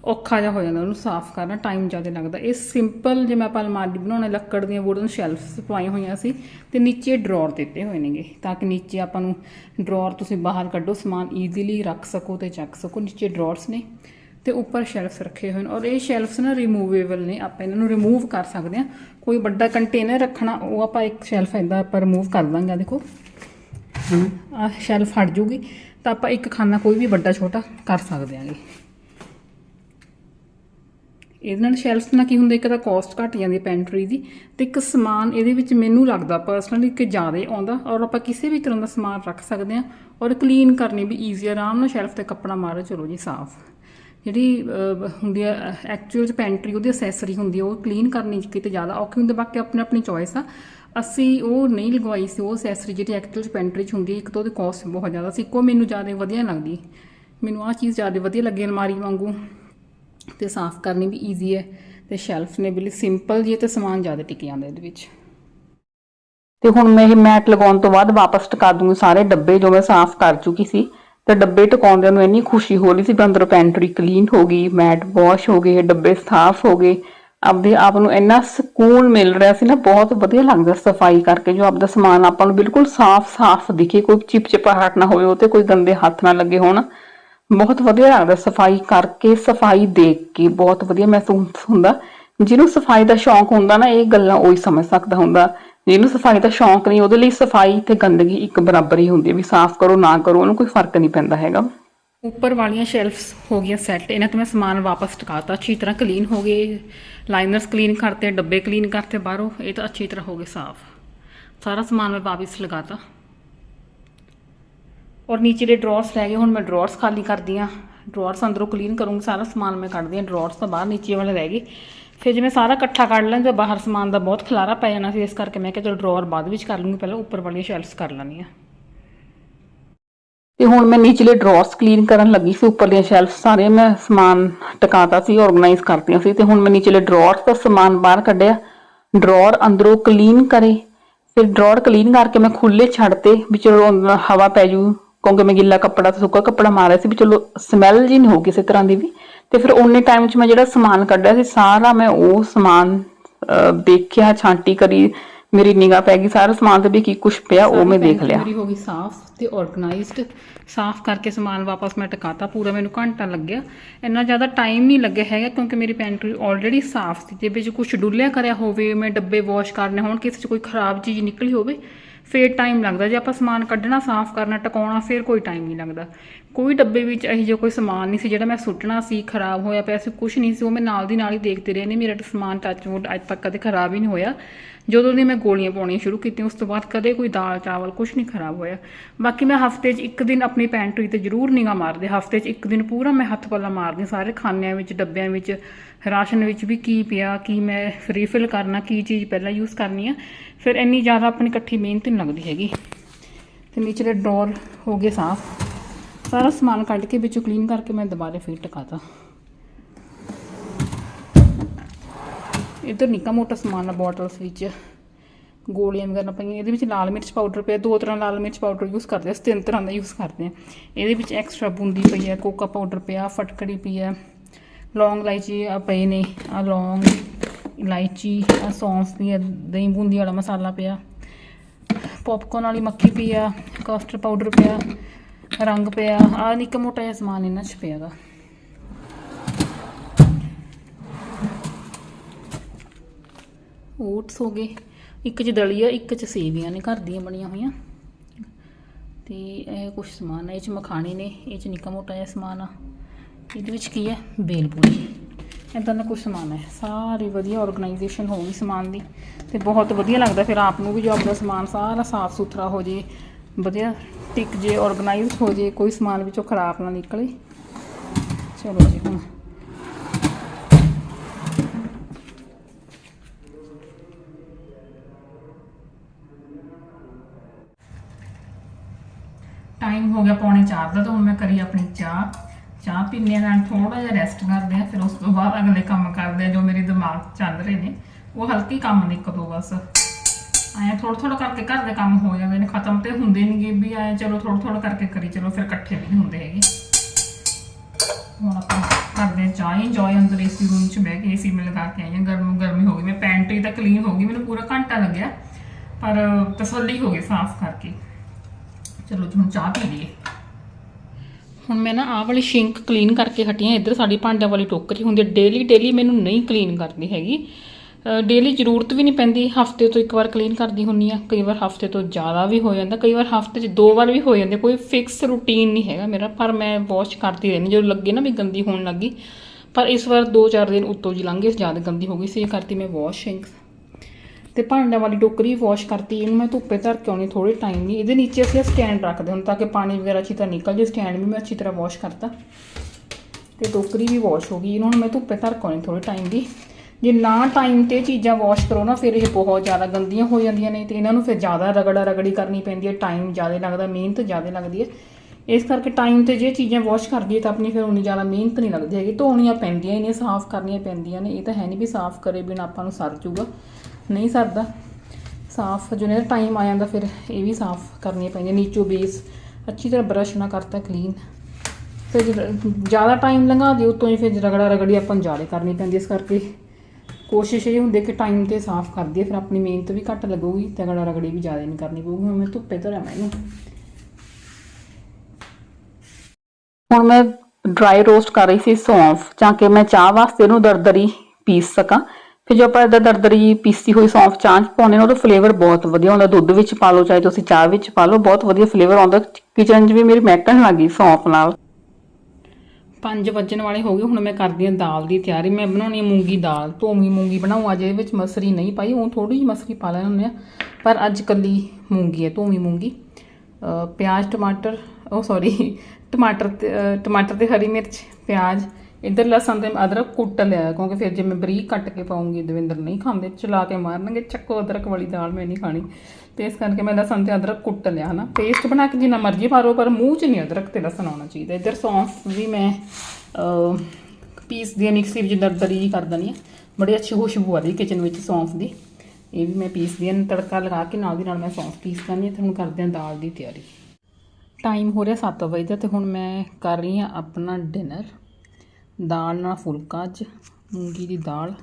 ਔਖਾ ਜਿਹਾ ਹੋ ਜਾਂਦਾ, ਉਹਨੂੰ ਸਾਫ਼ ਕਰਨਾ ਟਾਈਮ ਜ਼ਿਆਦਾ ਲੱਗਦਾ। ਇਹ ਸਿੰਪਲ ਜਿਵੇਂ ਆਪਾਂ ਅਲਮਾਰੀ ਬਣਾਉਣੇ, ਲੱਕੜ ਦੀਆਂ ਵੁਡਨ ਸ਼ੈਲਫਸ ਪਵਾਈਆਂ ਹੋਈਆਂ ਸੀ, ਤੇ ਨੀਚੇ ਡਰਾਅਰ ਦਿੱਤੇ ਹੋਏ ਨੇਗੇ, ਤਾਂ ਕਿ ਨੀਚੇ ਆਪਾਂ ਨੂੰ ਡਰਾਅਰ ਤੁਸੀਂ ਬਾਹਰ ਕੱਢੋ, ਸਮਾਨ ਈਜ਼ੀਲੀ ਰੱਖ ਸਕੋ ਤੇ ਚੱਕ ਸਕੋ, ਨੀਚੇ ਡਰਾਅਰਸ ਨੇ, ਤੇ ਉੱਪਰ ਸ਼ੈਲਫਸ ਰੱਖੇ ਹੋਏ ਨੇ। ਔਰ ਇਹ ਸ਼ੈਲਫਸ ਨਾ ਰਿਮੂਵੇਬਲ ਨੇ, ਆਪਾਂ ਇਹਨਾਂ ਨੂੰ ਰਿਮੂਵ ਕਰ ਸਕਦੇ ਆ ਕੋਈ ਵੱਡਾ ਕੰਟੇਨਰ ਰੱਖਣਾ, ਉਹ ਆਪਾਂ ਇੱਕ ਸ਼ੈਲਫ ਇਦਾਂ ਆਪਾਂ ਰਿਮੂਵ ਕਰ ਦਾਂਗੇ ਦੇਖੋ। ਆ ਸ਼ੈਲਫ ਹਟ ਜੂਗੀ, ਤਾਂ ਆਪਾਂ ਇੱਕ ਖਾਨਾ ਕੋਈ ਵੀ ਵੱਡਾ ਛੋਟਾ ਕਰ ਸਕਦੇ ਆਂਗੇ। ਇਹਦੇ ਨਾਲ ਸ਼ੈਲਫਸ ਨਾਲ ਕੀ ਹੁੰਦਾ, ਇੱਕ ਤਾਂ ਕਾਸਟ ਘਟ ਜਾਂਦੀ ਹੈ ਪੈਂਟਰੀ ਦੀ, ਤੇ ਇੱਕ ਸਮਾਨ ਇਹਦੇ ਵਿੱਚ ਮੈਨੂੰ ਲੱਗਦਾ ਪਰਸਨਲੀ ਕਿ ਜ਼ਿਆਦਾ ਆਉਂਦਾ, ਔਰ ਆਪਾਂ ਕਿਸੇ ਵੀ ਤਰ੍ਹਾਂ ਦਾ ਸਮਾਨ ਰੱਖ ਸਕਦੇ ਹਾਂ ਔਰ ਕਲੀਨ ਕਰਨੀ ਵੀ ਈਜ਼ੀ ਆਰਾਮ ਨਾਲ ਸ਼ੈਲਫ ਤੇ ਕੱਪੜਾ ਮਾਰੋ, ਚਲੋ ਜੀ ਸਾਫ਼। ਜਿਹੜੀ ਹੁੰਦੀ ਹੈ ਐਕਚੁਅਲ ਚ ਪੈਂਟਰੀ ਉਹਦੀ ਅਸੈਸਰੀ ਹੁੰਦੀ ਹੈ ਉਹ ਕਲੀਨ ਕਰਨੀ ਕਿਤੇ ਜ਼ਿਆਦਾ ਔਖੀ ਹੁੰਦੀ ਬਾਕੀ ਆਪਣੀ ਆਪਣੀ ਚੋਇਸ ਆ। ਅਸੀਂ ਉਹ ਨਹੀਂ ਲਗਵਾਈ ਸੀ, ਉਹ ਅਸੈਸਰੀ ਜਿਹੜੀ ਐਕਚੁਅਲ ਚ ਪੈਂਟਰੀ ਚ ਹੁੰਦੀ ਹੈ, ਇੱਕ ਤਾਂ ਉਹਦੀ ਕੋਸਟ ਬਹੁਤ ਜ਼ਿਆਦਾ ਸੀ, ਇੱਕੋ ਮੈਨੂੰ ਜ਼ਿਆਦਾ ਵਧੀਆ ਲੱਗਦੀ। ਮੈਨੂੰ ਆਹ ਚੀਜ਼ ਜ਼ਿਆਦਾ ਵਧੀਆ ਲੱਗੀ ਅਲਮਾਰੀ ਵਾਂਗੂ, ਤੇ ਸਾਫ਼ ਕਰਨੀ ਵੀ ਈਜ਼ੀ ਹੈ, ਤੇ ਸ਼ੈਲਫ ਨੇ ਬਿਲਕੁਲ ਸਿੰਪਲ ਜੀ ਤੇ ਸਮਾਨ ਜ਼ਿਆਦਾ ਟਿਕ ਜਾਂਦਾ ਇਹਦੇ ਵਿੱਚ। ਤੇ ਹੁਣ ਮੈਂ ਇਹ ਮੈਟ ਲਗਾਉਣ ਤੋਂ ਬਾਅਦ ਵਾਪਸ ਟਕਾ ਦੂੰਗੀ ਸਾਰੇ ਡੱਬੇ, ਜੋ ਮੈਂ ਸਾਫ਼ ਕਰ ਚੁੱਕੀ ਸੀ, ਤੇ ਡੱਬੇ ਟਿਕਾਉਂਦਿਆਂ ਨੂੰ ਇੰਨੀ ਖੁਸ਼ੀ ਹੋ ਰਹੀ ਸੀ ਵੀ ਅੰਦਰੋਂ ਪੈਂਟਰੀ ਕਲੀਨ ਹੋ ਗਈ ਮੈਟ ਵਾਸ਼ ਹੋ ਗਏ, ਡੱਬੇ ਸਾਫ਼ ਹੋ ਗਏ ਆਪਦੇ ਆਪ ਨੂੰ ਇੰਨਾ ਸਕੂਨ ਮਿਲ ਰਿਹਾ ਸੀ ਨਾ, ਬਹੁਤ ਵਧੀਆ ਲੱਗਦਾ ਸਫ਼ਾਈ ਕਰਕੇ, ਜੋ ਆਪਦਾ ਸਮਾਨ ਆਪਾਂ ਨੂੰ ਬਿਲਕੁਲ ਸਾਫ਼-ਸਾਫ਼ ਦਿਖੇ, ਕੋਈ ਚਿਪਚਿਪਾਹਟ ਨਾ ਹੋਵੇ, ਉਹ ਤੇ ਕੋਈ ਗੰਦੇ ਹੱਥ ਨਾ ਲੱਗੇ ਹੋਣ। ਬਹੁਤ ਵਧੀਆ ਲੱਗਦਾ ਸਫ਼ਾਈ ਕਰਕੇ, ਸਫ਼ਾਈ ਦੇਖ ਕੇ, ਬਹੁਤ ਵਧੀਆ ਮਹਿਸੂਸ ਹੁੰਦਾ। ਜਿਹਨੂੰ ਸਫ਼ਾਈ ਦਾ ਸ਼ੌਂਕ ਹੁੰਦਾ ਨਾ, ਇਹ ਗੱਲਾਂ ਉਹੀ ਸਮਝ ਸਕਦਾ ਹੁੰਦਾ। ਜਿਹਨੂੰ ਸਫ਼ਾਈ ਦਾ ਸ਼ੌਂਕ ਨਹੀਂ, ਉਹਦੇ ਲਈ ਸਫ਼ਾਈ ਤੇ ਗੰਦਗੀ ਇੱਕ ਬਰਾਬਰ ਹੀ ਹੁੰਦੀ ਹੈ, ਵੀ ਸਾਫ਼ ਕਰੋ, ਨਾ ਕਰੋ, ਉਹਨੂੰ ਕੋਈ ਫ਼ਰਕ ਨਹੀਂ ਪੈਂਦਾ ਹੈਗਾ। ਉੱਪਰ ਵਾਲੀਆਂ ਸ਼ੈਲਫਸ ਹੋ ਗਈਆਂ ਸੈੱਟ ਇਹਨਾਂ ਤੋਂ ਮੈਂ ਸਮਾਨ ਵਾਪਸ ਟਿਕਾਤਾ ਅੱਛੀ ਤਰ੍ਹਾਂ ਕਲੀਨ ਹੋ ਗਏ। ਲਾਈਨਰਸ ਕਲੀਨ ਕਰਤੇ, ਡੱਬੇ ਕਲੀਨ ਕਰਤੇ ਬਾਹਰੋਂ, ਇਹ ਤਾਂ ਅੱਛੀ ਤਰ੍ਹਾਂ ਹੋ ਗਏ ਸਾਫ਼। ਸਾਰਾ ਸਮਾਨ ਮੈਂ ਵਾਪਿਸ ਲਗਾਤਾ। ਔਰ ਨੀਚੇ ਦੇ ਡਰਾਅਰਸ ਰਹਿ ਗਏ, ਹੁਣ ਮੈਂ ਡਰਾਅਰਸ ਖਾਲੀ ਕਰਦੀ ਆ। ਡਰਾਅਰਸ ਅੰਦਰੋਂ ਕਲੀਨ ਕਰੂੰਗੀ, ਸਾਰਾ ਸਮਾਨ ਮੈਂ ਕੱਢਦੀ ਆ, ਡਰਾਅਰਸ ਤਾਂ ਬਾਹਰ ਨੀਚੇ ਵਾਲੇ ਰਹਿ ਗਏ। ਫਿਰ ਜੇ ਮੈਂ ਸਾਰਾ ਇਕੱਠਾ ਕੱਢ ਲਾਂ ਤੇ ਬਾਹਰ ਸਮਾਨ ਦਾ ਬਹੁਤ ਖਲਾਰਾ ਪੈ ਜਾਣਾ ਸੀ, ਇਸ ਕਰਕੇ ਮੈਂ ਕਿਹਾ ਚਲੋ ਡਰਾਅਰ ਬਾਅਦ ਵਿੱਚ ਕਰ ਲੂੰਗੀ, ਪਹਿਲਾਂ ਉੱਪਰ ਵਾਲੀਆਂ ਸ਼ੈਲਫਸ ਕਰ ਲੈਣੀ ਆ। ਤੇ ਹੁਣ ਮੈਂ ਨੀਚਲੇ ਡਰਾਅਰਸ ਕਲੀਨ ਕਰਨ ਲੱਗੀ ਸੀ ਉੱਪਰਲੀਆਂ ਸ਼ੈਲਫ ਸਾਰੇ ਮੈਂ ਸਮਾਨ ਟਿਕਾਤਾ ਸੀ ਆਰਗੇਨਾਈਜ਼ ਕਰਤੀਆਂ ਸੀ ਤੇ ਹੁਣ ਮੈਂ ਨੀਚਲੇ ਡਰਾਅਰਸ ਦਾ ਸਮਾਨ ਬਾਹਰ ਕੱਢਿਆ। ਡਰਾਅਰ ਅੰਦਰੋਂ ਕਲੀਨ ਕਰੇ ਫਿਰ ਡਰਾਅਰ ਕਲੀਨ ਕਰਕੇ ਮੈਂ ਖੁੱਲੇ ਛੱਡਤੇ ਵੀ ਚਲੋ ਅੰਦਰ ਹਵਾ ਪੈ ਜੂ ਕਿਉਂਕਿ ਮੈਂ ਗਿੱਲਾ ਕੱਪੜਾ ਤੇ ਸੁੱਕਾ ਕੱਪੜਾ ਮਾਰਿਆ ਸੀ ਵੀ ਚਲੋ ਸਮੈਲ ਜੀ ਨਹੀਂ ਹੋ ਕਿਸੇ ਤਰ੍ਹਾਂ ਦੀ ਵੀ। ਤੇ ਫਿਰ ਉਹਨੇ ਟਾਈਮ 'ਚ ਮੈਂ ਜਿਹੜਾ ਸਮਾਨ ਕੱਢਿਆ ਸੀ ਸਾਰਾ ਮੈਂ ਉਹ ਸਮਾਨ ਅਹ, ਦੇਖਿਆ ਛਾਂਟੀ ਕਰੀ ਮੇਰੀ ਨਿਗਾਹ ਪੈ ਗਈ ਸਾਰਾ ਸਮਾਨ ਤੇ ਵੀ ਕੀ ਕੁਝ ਪਿਆ ਉਹ ਮੈਂ ਦੇਖ ਲਿਆ। ਮੇਰੀ ਹੋ ਗਈ ਸਾਫ਼ ਤੇ ਆਰਗੇਨਾਈਜ਼ਡ ਸਾਫ਼ ਕਰਕੇ ਸਮਾਨ ਵਾਪਸ ਮੈਂ ਟਿਕਾਤਾ ਪੂਰਾ ਮੈਨੂੰ ਘੰਟਾ ਲੱਗਿਆ। ਇੰਨਾ ਜ਼ਿਆਦਾ ਟਾਈਮ ਨਹੀਂ ਲੱਗਿਆ ਹੈਗਾ ਕਿਉਂਕਿ ਮੇਰੀ ਪੈਂਟਰੀ ਆਲਰੇਡੀ ਸਾਫ਼ ਸੀ ਜੇ ਵਿੱਚ ਕੁਝ ਡੁੱਲਿਆ ਕਰਿਆ ਹੋਵੇ ਮੈਂ ਡੱਬੇ ਵਾਸ਼ ਕਰਨੇ ਹੋਣ ਕਿਸੇ 'ਚ ਕੋਈ ਖਰਾਬ ਚੀਜ਼ ਨਿਕਲੀ ਹੋਵੇ ਫੇਰ ਟਾਈਮ ਲੱਗਦਾ। ਜੇ ਆਪਾਂ ਸਮਾਨ ਕੱਢਣਾ ਸਾਫ਼ ਕਰਨਾ ਟਿਕਾਉਣਾ ਫੇਰ ਕੋਈ ਟਾਈਮ ਨਹੀਂ ਲੱਗਦਾ। ਕੋਈ ਡੱਬੇ ਵਿੱਚ ਇਹੋ ਜਿਹਾ ਕੋਈ ਸਮਾਨ ਨਹੀਂ ਸੀ ਜਿਹੜਾ ਮੈਂ ਸੁੱਟਣਾ ਸੀ, ਖਰਾਬ ਹੋਇਆ ਪਿਆ ਸੀ ਕੁਝ ਨਹੀਂ ਸੀ, ਉਹ ਮੈਂ ਨਾਲ ਦੀ ਨਾਲ ਹੀ ਦੇਖਦੇ ਰਹੇ ਨੇ, ਮੇਰਾ ਸਮਾਨ ਟੱਚ ਵੁੱਡ ਅੱਜ ਤੱਕ ਕਦੇ ਖਰਾਬ ਹੀ ਨਹੀਂ ਹੋਇਆ। ਜਦੋਂ ਦੀ ਮੈਂ ਗੋਲੀਆਂ ਪਾਉਣੀਆਂ ਸ਼ੁਰੂ ਕੀਤੀਆਂ, ਉਸ ਤੋਂ ਬਾਅਦ ਕਦੇ ਕੋਈ ਦਾਲ, ਚਾਵਲ ਕੁਝ ਨਹੀਂ ਖਰਾਬ ਹੋਇਆ। ਬਾਕੀ ਮੈਂ ਹਫ਼ਤੇ 'ਚ ਇੱਕ ਦਿਨ ਆਪਣੀ ਪੈਂਟਰੀ ਤੇ ਜ਼ਰੂਰ ਨਿਗਾਹ ਮਾਰਦੇ, ਹਫ਼ਤੇ 'ਚ ਇੱਕ ਦਿਨ ਪੂਰਾ ਮੈਂ ਹੱਥ ਪੱਲਾ ਮਾਰਦੀ, ਸਾਰੇ ਖਾਨਿਆਂ ਵਿੱਚ, ਡੱਬਿਆਂ ਵਿੱਚ, ਰਾਸ਼ਨ ਵਿੱਚ ਵੀ ਕੀ ਪਿਆ, ਕੀ ਮੈਂ ਰੀਫਿਲ ਕਰਨਾ, ਕੀ ਚੀਜ਼ ਪਹਿਲਾਂ ਯੂਜ਼ ਕਰਨੀ ਆ, ਫਿਰ ਇੰਨੀ ਜ਼ਿਆਦਾ ਆਪਣੀ ਇਕੱਠੀ ਮਿਹਨਤ ਨਹੀਂ ਲੱਗਦੀ ਹੈਗੀ। ਤੇ ਨੀਚਲੇ ਡੋਰ ਹੋ ਗਏ ਸਾਫ਼। ਸਾਰਾ ਸਮਾਨ ਕੱਢ ਕੇ ਵਿੱਚੋਂ ਕਲੀਨ ਕਰਕੇ ਮੈਂ ਦੁਬਾਰੇ ਫਿਰ ਟਿਕਾਤਾ। ਇੱਧਰ ਨਿੱਕਾ ਮੋਟਾ ਸਮਾਨ ਆ ਬੋਟਲਸ ਵਿੱਚ। ਗੋਲੀਆਂ ਵਗੈਰਾ ਪਈਆਂ, ਇਹਦੇ ਵਿੱਚ ਲਾਲ ਮਿਰਚ ਪਾਊਡਰ ਪਿਆ। ਦੋ ਤਰ੍ਹਾਂ ਲਾਲ ਮਿਰਚ ਪਾਊਡਰ ਯੂਜ਼ ਕਰਦੇ ਆ, ਅਸੀਂ ਤਿੰਨ ਤਰ੍ਹਾਂ ਦਾ ਯੂਜ਼ ਕਰਦੇ ਆ। ਇਹਦੇ ਵਿੱਚ ਐਕਸਟਰਾ ਬੂੰਦੀ ਪਈ ਹੈ ਕੋਕਾ ਪਾਊਡਰ ਪਿਆ, ਫਟਕੜੀ ਪਈ ਹੈ ਲੌਂਗ ਇਲਾਇਚੀ ਪਏ ਨੇ, ਆ ਲੌਂਗ ਇਲਾਇਚੀ, ਆ ਸੌਂਫ ਵੀ ਹੈ ਦਹੀਂ ਬੂੰਦੀ ਵਾਲਾ ਮਸਾਲਾ ਪਿਆ। ਪੌਪਕੌਰਨ ਵਾਲੀ ਮੱਕੀ ਪਈ ਆ ਕਸਟਰਡ ਪਾਊਡਰ ਪਿਆ। ਰੰਗ ਪਿਆ। ਆ ਨਿੱਕਾ ਮੋਟਾ ਜਿਹਾ ਸਮਾਨ ਇਹਨਾਂ 'ਚ ਪਿਆ ਗਾ। ਓਟਸ ਹੋ ਗਏ। ਇੱਕ ਚ ਦਲੀਆ, ਇੱਕ ਚ ਸੇਵੀਆਂ ਨੇ, ਘਰ ਦੀਆਂ ਬਣੀਆਂ ਹੋਈਆਂ। ਤੇ ਇਹ ਕੁਝ ਸਮਾਨ ਹੈ ਇਹ ਚ ਮਖਾਣੇ ਨੇ, ਇਹ ਚ ਨਿੱਕਾ ਮੋਟਾ ਜਿਹਾ ਸਮਾਨ ਆ। ਇਹਦੇ ਵਿੱਚ ਕੀ ਹੈ ਬੇਲ ਪੂਰੀ। ਇਦਾਂ ਦਾ ਕੁਝ ਸਮਾਨ ਹੈ ਸਾਰੀ ਵਧੀਆ ਆਰਗੇਨਾਈਜੇਸ਼ਨ ਹੋ ਗਈ ਸਮਾਨ ਦੀ। ਤੇ ਬਹੁਤ ਵਧੀਆ ਲੱਗਦਾ ਫਿਰ ਆਪ ਨੂੰ ਵੀ ਜੋ ਆਪਣਾ ਸਮਾਨ ਸਾਰਾ ਸਾਫ਼ ਸੁਥਰਾ ਹੋ ਜੇ। ਵਧੀਆ ਟਿਕ ਜੇ ਆਰਗੇਨਾਈਜ਼ਡ ਹੋ ਜੇ, ਕੋਈ ਸਮਾਨ ਵਿੱਚੋਂ ਖਰਾਬ ਨਾ ਨਿਕਲੇ। ਚਲੋ ਜੀ, ਹੁਣ। ਟਾਈਮ ਹੋ ਗਿਆ ਪੌਣੇ 4 ਦਾ, ਤਾਂ ਹੁਣ ਮੈਂ ਕਰੀ ਆਪਣੀ ਚਾਹ। ਚਾਹ ਪੀਣੇ ਨਾਲ ਥੋੜਾ ਜਿਹਾ ਰੈਸਟ ਕਰਦੇ ਆ ਫਿਰ ਉਸ ਤੋਂ ਬਾਅਦ ਅਗਲੇ ਕੰਮ ਕਰਦੇ ਆ ਜੋ ਮੇਰੇ ਦਿਮਾਗ ਚੱਲ ਰਹੇ ਨੇ। ਉਹ ਹਲਕੀ ਕੰਮ ਨੇ ਇੱਕ ਦੋ ਬਸ। ਆਇਆ ਥੋੜਾ ਥੋੜਾ ਕਰਕੇ ਘਰ ਦੇ ਕੰਮ ਹੋ ਜਾਂਦੇ ਨੇ, ਖਤਮ ਤੇ ਹੁੰਦੇ ਨਹੀਂਗੇ ਵੀ ਆਇਆ ਚਲੋ ਥੋੜਾ ਥੋੜਾ ਕਰਕੇ ਕਰੀ, ਚਲੋ ਫਿਰ ਇਕੱਠੇ ਵੀ ਨਹੀਂ ਹੁੰਦੇ ਹੈਗੇ। ਹੁਣ ਆਪਾਂ ਕਰਦੇ ਚਾਹ ਇੰਜੋਏ ਅੰਦਰ ਏਸੀ ਰੂਮ 'ਚ ਬਹਿ ਕੇ ਏਸੀ ਮੈਂ ਲਗਾ ਕੇ ਆਈ ਹਾਂ, ਗਰਮ ਗਰਮੀ ਹੋ ਗਈ, ਮੈਂ ਪੈਂਟਰੀ ਤਾਂ ਕਲੀਨ ਹੋ ਗਈ, ਮੈਨੂੰ ਪੂਰਾ ਘੰਟਾ ਲੱਗਿਆ, ਪਰ ਤਸੱਲੀ ਹੋ ਗਈ ਸਾਫ਼ ਕਰਕੇ। ਚਲੋ ਹੁਣ ਚਾਹ ਪੀ ਲਈਏ। ਹੁਣ ਮੈਂ ਨਾ ਆਹ ਵਾਲੀ ਸ਼ਿੰਕ ਕਲੀਨ ਕਰਕੇ ਹਟੀ ਹਾਂ, ਇੱਧਰ ਸਾਡੀ ਭਾਂਡਿਆਂ ਵਾਲੀ ਟੋਕਰੀ ਹੁੰਦੀ ਡੇਲੀ ਡੇਲੀ ਮੈਨੂੰ ਨਹੀਂ ਕਲੀਨ ਕਰਦੀ ਹੈਗੀ। ਡੇਲੀ ਜ਼ਰੂਰਤ ਵੀ ਨਹੀਂ ਪੈਂਦੀ, ਹਫ਼ਤੇ ਤੋਂ ਇੱਕ ਵਾਰ ਕਲੀਨ ਕਰਦੀ ਹੁੰਨੀ ਆ ਕਈ ਵਾਰ ਹਫ਼ਤੇ ਤੋਂ ਜ਼ਿਆਦਾ ਵੀ ਹੋ ਜਾਂਦਾ, ਕਈ ਵਾਰ ਹਫ਼ਤੇ 'ਚ ਦੋ ਵਾਰ ਵੀ ਹੋ ਜਾਂਦੇ, ਕੋਈ ਫਿਕਸ ਰੂਟੀਨ ਨਹੀਂ ਹੈਗਾ ਮੇਰਾ, ਪਰ ਮੈਂ ਵਾਸ਼ ਕਰਦੀ ਰਹਿੰਦੀ ਜਦੋਂ ਲੱਗੇ ਨਾ ਵੀ ਗੰਦੀ ਹੋਣ ਲੱਗੀ ਪਰ ਇਸ ਵਾਰ 2-4 ਦਿਨ ਉੱਤੋਂ ਜੀ ਲੰਘੇ ਜ਼ਿਆਦਾ ਗੰਦੀ ਹੋ ਗਈ ਸੀ, ਇਹ ਕਰਤੀ ਮੈਂ ਵਾਸ਼ ਸ਼ਿੰਕ ਤੇ ਭਾਂਡਿਆਂ ਵਾਲੀ ਟੋਕਰੀ ਵਾਸ਼ ਕਰਤੀ, ਇਹਨੂੰ ਮੈਂ ਧੁੱਪੇ ਧਰ ਕੇ ਆਉਣੀ ਥੋੜੇ ਟਾਈਮ ਲਈ ਇਹਦੇ ਨੀਚੇ ਅਸੀਂ ਸਟੈਂਡ ਰੱਖਦੇ ਹਾਂ, ਤਾਂ ਕਿ ਪਾਣੀ ਵਗੈਰਾ ਅੱਛੀ ਤਰ੍ਹਾਂ ਨਿਕਲ ਜੇ ਸਟੈਂਡ ਵੀ ਮੈਂ ਅੱਛੀ ਤਰ੍ਹਾਂ ਵਾਸ਼ ਕਰਤਾ, ਤੇ ਟੋਕਰੀ ਵੀ ਵਾਸ਼ ਹੋ ਗਈ, ਇਹਨੂੰ ਹੁਣ ਮੈਂ ਧੁੱਪੇ ਧਰ ਕੇ ਆਉਣੀ ਥੋੜੇ ਟਾਈਮ ਦੀ। ਜੇ ਨਾ ਟਾਈਮ ਤੇ ਚੀਜ਼ਾਂ ਵਾਸ਼ ਕਰੋ ਨਾ, ਫਿਰ ਇਹ ਬਹੁਤ ਜ਼ਿਆਦਾ ਗੰਦੀਆਂ ਹੋ ਜਾਂਦੀਆਂ ਨੇ, ਤੇ ਇਹਨਾਂ ਨੂੰ ਫਿਰ ਜ਼ਿਆਦਾ ਰਗੜਾ ਰਗੜੀ ਕਰਨੀ ਪੈਂਦੀ ਹੈ ਟਾਈਮ ਜ਼ਿਆਦਾ ਲੱਗਦਾ, ਮਿਹਨਤ ਜ਼ਿਆਦਾ ਲੱਗਦੀ ਹੈ। ਇਸ ਕਰਕੇ ਟਾਈਮ ਤੇ ਜੇ ਚੀਜ਼ਾਂ ਵਾਸ਼ ਕਰਦੀ ਹੈ ਤਾਂ ਆਪਣੀ ਫਿਰ ਉਨੀ ਜ਼ਿਆਦਾ ਮਿਹਨਤ ਨਹੀਂ ਲੱਗਦੀ ਹੈਗੀ। ਧੋਣੀਆਂ ਪੈਂਦੀਆਂ ਹੀ ਸਾਫ਼ ਕਰਨੀਆਂ ਪੈਂਦੀਆਂ ਨੇ, ਇਹ ਤਾਂ ਹੈ ਨਹੀਂ ਵੀ ਸਾਫ਼ ਕਰੇ ਬਿਨਾਂ ਆਪਾਂ ਨੂੰ ਸਰ ਜੂਗਾ ਨਹੀਂ ਸਰਦਾ। ਸਾਫ਼ ਜਿਹਨੇ ਟਾਈਮ ਆ ਜਾਂਦਾ, ਫਿਰ ਇਹ ਵੀ ਸਾਫ਼ ਕਰਨੀਆਂ ਪੈਂਦੀਆਂ। ਨੀਚੋਂ ਬੇਸ ਅੱਛੀ ਤਰ੍ਹਾਂ ਬਰਸ਼ ਨਾ ਕਰਤਾ ਕਲੀਨ ਫਿਰ ਜਦੋਂ ਜ਼ਿਆਦਾ ਟਾਈਮ ਲੰਘਾ ਦਿਓ, ਉਤੋਂ ਹੀ ਫਿਰ ਰਗੜਾ ਰਗੜੀ ਆਪਾਂ ਨੂੰ ਜ਼ਿਆਦਾ ਕਰਨੀ ਪੈਂਦੀ ਇਸ ਕਰਕੇ ਕੋਸ਼ਿਸ਼ ਇਹ ਹੁੰਦੀ ਕਿ ਟਾਈਮ ਤੇ ਸਾਫ਼ ਕਰ ਦਈਏ, ਫਿਰ ਆਪਣੀ ਮਿਹਨਤ ਵੀ ਘੱਟ ਲੱਗੂਗੀ ਤੇ ਰਗੜੀ ਵੀ ਜ਼ਿਆਦਾ ਨਹੀਂ ਕਰਨੀ ਪਊਗੀ। ਹੁਣ ਮੈਂ ਧੁੱਪੇ ਧਰਿਆ ਮੈਂ ਇਹਨੂੰ। ਹੁਣ ਮੈਂ ਡਰਾਈ ਰੋਸਟ ਕਰ ਰਹੀ ਸੀ ਸੌਂਫ, ਜਾਂ ਕਿ ਮੈਂ ਚਾਹ ਵਾਸਤੇ ਇਹਨੂੰ ਦਰਦਰੀ ਪੀਸ ਸਕਾਂ। ਫਿਰ ਜੋ ਆਪਾਂ ਇਹਦਾ ਦਰਦਰੀ ਪੀਸੀ ਹੋਈ ਸੌਂਫ ਚਾਹ ਚ ਪਾਉਣੇ ਨੇ, ਉਹਦਾ ਫਲੇਵਰ ਬਹੁਤ ਵਧੀਆ ਹੁੰਦਾ ਦੁੱਧ ਵਿੱਚ ਪਾ ਲਓ, ਚਾਹੇ ਤੁਸੀਂ ਚਾਹ ਵਿੱਚ ਪਾ ਲਓ, ਬਹੁਤ ਵਧੀਆ ਫਲੇਵਰ ਆਉਂਦਾ। ਕਿਚਨ 'ਚ ਵੀ ਮੇਰੀ ਮਹਿਕਣ ਲੱਗੀ ਸੌਂਫ ਨਾਲ। 5 ਵਜਣ ਵਾਲੇ ਹੋ ਗਏ, ਹੁਣ ਮੈਂ ਕਰਦੀ ਹਾਂ ਦਾਲ ਦੀ ਤਿਆਰੀ। ਮੈਂ ਬਣਾਉਣੀ ਹੈ ਮੂੰਗੀ ਦਾਲ, ਧੋਵੀਂ ਮੂੰਗੀ ਬਣਾਉਂ, ਅੱਜ ਇਹਦੇ ਵਿੱਚ ਮਸਰੀ ਨਹੀਂ ਪਾਈ, ਉਹ ਥੋੜੀ ਜਿਹੀ ਮਸਰੀ ਪਾ ਲੈਣੇ ਹੁੰਦੇ ਆ। ਪਰ ਅੱਜ ਕੱਲੀ ਮੂੰਗੀ ਹੈ, ਧੋਵੀਂ ਮੂੰਗੀ। ਪਿਆਜ਼, ਟਮਾਟਰ, ਉਹ ਸੌਰੀ ਟਮਾਟਰ ਤੇ ਟਮਾਟਰ ਤੇ ਹਰੀ ਮਿਰਚ, ਪਿਆਜ਼ ਇੱਧਰ ਲਸਣ ਤੇ ਅਦਰਕ ਕੁੱਟ ਲਿਆ ਕਿਉਂਕਿ ਫਿਰ ਜੇ ਮੈਂ ਬਰੀਕ ਕੱਟ ਕੇ ਪਾਉਂਗੀ ਦਵਿੰਦਰ ਨਹੀਂ ਖਾਂਦੇ ਚਲਾ ਕੇ ਮਾਰਨਗੇ ਚੱਕੋ ਅਦਰਕ ਵਾਲੀ ਦਾਲ ਮੈਂ ਨਹੀਂ ਖਾਣੀ। ਤੇ ਇਸ ਕਰਕੇ ਮੈਂ ਲਸਣ ਤੇ ਅਦਰਕ ਕੁੱਟ ਲਿਆ ਹਨਾ? ਪੇਸਟ ਬਣਾ ਕੇ ਜਿੰਨਾ ਮਰਜ਼ੀ ਪਾ ਪਰ ਮੂੰਹ 'ਚ ਨਹੀਂ ਅਦਰਕ ਤੇ ਲਸਣ ਆਉਣਾ ਚਾਹੀਦਾ। ਇੱਧਰ ਸੌਂਫ ਵੀ ਮੈਂ ਅਹ, ਪੀਸ ਦੀ ਮਿਕਸੀ ਵਿੱਚ ਦਰਦਰੀ ਕਰ ਦਣੀ ਆ। ਬੜੀ ਅੱਛੀ ਖੁਸ਼ਬੂ ਆ ਰਹੀ ਕਿਚਨ ਵਿੱਚ ਸੌਂਫ ਦੀ। ਇਹ ਵੀ ਮੈਂ ਪੀਸਦੀ ਹਾਂ ਤੜਕਾ ਲਗਾ ਕੇ ਨਾਲ ਦੀ ਨਾਲ ਮੈਂ ਸੌਂਫ ਪੀਸ ਕਰਨੀ ਹੈ ਤੇ ਹੁਣ ਕਰਦੇ ਹਾਂ ਦਾਲ ਦੀ ਤਿਆਰੀ। ਟਾਈਮ ਹੋ ਰਿਹਾ 7 ਵਜੇ ਦਾ ਤੇ ਹੁਣ ਮੈਂ ਕਰ ਰਹੀ ਹਾਂ ਆਪਣਾ ਡਿਨਰ ਦਾਲ ਨਾਲ ਫੁਲਕਾ ਅੱਜ, ਮੂੰਗੀ ਦੀ ਦਾਲ।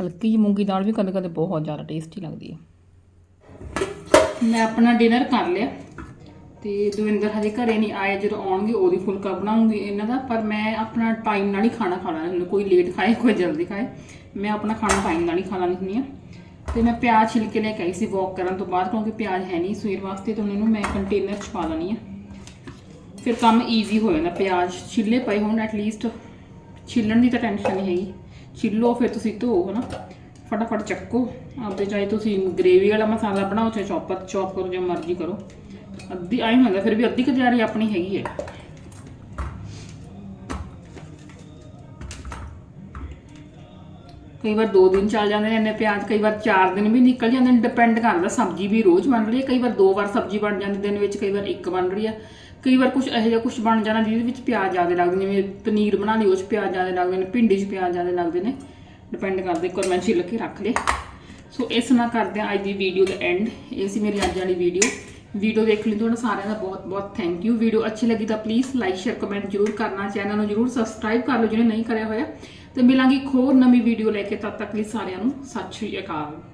ਹਲਕੀ ਜਿਹੀ ਮੂੰਗੀ ਦਾਲ ਵੀ ਕਦੇ ਕਦੇ ਬਹੁਤ ਜ਼ਿਆਦਾ ਟੇਸਟੀ ਲੱਗਦੀ ਹੈ। ਮੈਂ ਆਪਣਾ ਡਿਨਰ ਕਰ ਲਿਆ। ਤੇ ਦਵਿੰਦਰ ਹਜੇ ਘਰੇ ਨਹੀਂ ਆਏ, ਜਦੋਂ ਆਉਣਗੇ ਉਹਦੀ ਫੁਲਕਾ ਬਣਾਉਂਗੀ ਇਹਨਾਂ ਦਾ। ਪਰ ਮੈਂ ਆਪਣਾ ਟਾਈਮ ਨਾਲ ਹੀ ਖਾਣਾ ਖਾਣਾ ਹੁੰਦਾ ਕੋਈ ਲੇਟ ਖਾਏ, ਕੋਈ ਜਲਦੀ ਖਾਏ। ਮੈਂ ਆਪਣਾ ਖਾਣਾ ਟਾਈਮ ਨਾਲ ਹੀ ਖਾ ਲੈਂਦੀ ਹੁੰਦੀ ਹਾਂ। ਤੇ ਮੈਂ ਪਿਆਜ਼ ਛਿਲ ਕੇ ਲੈ ਕੇ ਆਈ ਸੀ ਵਾਕ ਕਰਨ ਤੋਂ ਬਾਅਦ, ਕਿਉਂਕਿ ਪਿਆਜ਼ ਹੈ ਨਹੀਂ ਸਵੇਰ ਵਾਸਤੇ, ਤਾਂ ਉਹਨੂੰ ਮੈਂ ਕੰਟੇਨਰ 'ਚ ਪਾ ਲੈਣੀ ਆ ਫਿਰ ਕੰਮ ਈਜ਼ੀ ਹੋ ਜਾਂਦਾ। ਪਿਆਜ਼ ਛਿੱਲੇ ਪਏ ਹੋਣ ਐਟਲੀਸਟ ਛਿੱਲਣ ਦੀ ਤਾਂ ਟੈਨਸ਼ਨ ਨਹੀਂ ਹੈਗੀ। ਛਿੱਲੋ, ਫਿਰ ਤੁਸੀਂ ਧੋ ਨਾ। ਫਟਾਫਟ ਚੱਕੋ। ਆਪਦੇ ਚਾਹੇ ਤੁਸੀਂ ਗ੍ਰੇਵੀ ਵਾਲਾ ਮਸਾਲਾ ਬਣਾਓ, ਚਾਹੇ ਚੌਪਰ, ਚੌਪ ਕਰੋ ਜਾਂ ਮਰਜ਼ੀ ਕਰੋ। ਅੱਧੀ ਆਈ ਹੁੰਦਾ, ਫਿਰ ਵੀ ਅੱਧੀ ਕੁ ਤਿਆਰੀ ਆਪਣੀ ਹੈਗੀ ਹੈ। ਕਈ ਵਾਰ 2 ਦਿਨ ਚੱਲ ਜਾਂਦੇ ਨੇ ਇੰਨੇ ਪਿਆਜ਼, ਕਈ ਵਾਰ 4 ਦਿਨ ਵੀ ਨਿਕਲ ਜਾਂਦੇ ਨੇ। ਡਿਪੈਂਡ ਕਰਦਾ, ਸਬਜ਼ੀ ਵੀ ਰੋਜ਼ ਬਣ ਰਹੀ ਹੈ। ਕਈ ਵਾਰ ਦੋ ਵਾਰ ਸਬਜ਼ੀ ਬਣ ਜਾਂਦੀ, ਦਿਨ ਵਿੱਚ ਕਈ ਵਾਰ ਇੱਕ ਬਣ ਰਹੀ ਹੈ। ਕਈ ਵਾਰ ਕੁਝ ਇਹੋ ਜਿਹਾ ਕੁਝ ਬਣ ਜਾਣਾ ਜਿਹਦੇ ਵਿੱਚ ਪਿਆਜ਼ ਜ਼ਿਆਦਾ ਲੱਗਦੇ ਨੇ, ਜਿਵੇਂ ਪਨੀਰ ਬਣਾ ਲਈ ਉਹ 'ਚ ਪਿਆਜ਼ ਜ਼ਿਆਦਾ ਲੱਗਦੇ ਨੇ, ਭਿੰਡੀ 'ਚ ਪਿਆਜ਼ ਜ਼ਿਆਦਾ ਲੱਗਦੇ ਨੇ। ਡਿਪੈਂਡ ਕਰਦੇ, ਇੱਕ ਵਾਰ ਮੈਂ ਛਿੱਲ ਕੇ ਰੱਖ ਲਏ। ਸੋ ਇਸ ਨਾਲ ਕਰਦੇ ਹਾਂ ਅੱਜ ਦੀ ਵੀਡੀਓ ਦਾ ਐਂਡ ਇਹ ਸੀ ਮੇਰੀ ਅੱਜ ਵਾਲੀ ਵੀਡੀਓ ਵੀਡੀਓ ਦੇਖ ਲਈ ਤੁਹਾਡਾ ਸਾਰਿਆਂ ਦਾ ਬਹੁਤ ਬਹੁਤ ਥੈਂਕ ਯੂ ਵੀਡੀਓ ਅੱਛੀ ਲੱਗੀ ਤਾਂ ਪਲੀਜ਼ ਲਾਈਕ ਸ਼ੇਅਰ ਕਮੈਂਟ ਜਰੂਰ ਕਰਨਾ। ਚੈਨਲ ਨੂੰ ਜਰੂਰ ਸਬਸਕ੍ਰਾਈਬ ਕਰ ਲਓ, ਜਿਹਨੇ ਨਹੀਂ ਕਰਿਆ ਹੋਇਆ। ਤੇ ਮਿਲਾਂਗੇ ਇੱਕ ਹੋਰ ਨਵੀਂ ਵੀਡੀਓ ਲੈ ਕੇ, ਤਦ ਤੱਕ ਲਈ ਸਾਰਿਆਂ ਨੂੰ ਸਤਿ ਸ਼੍ਰੀ ਅਕਾਲ।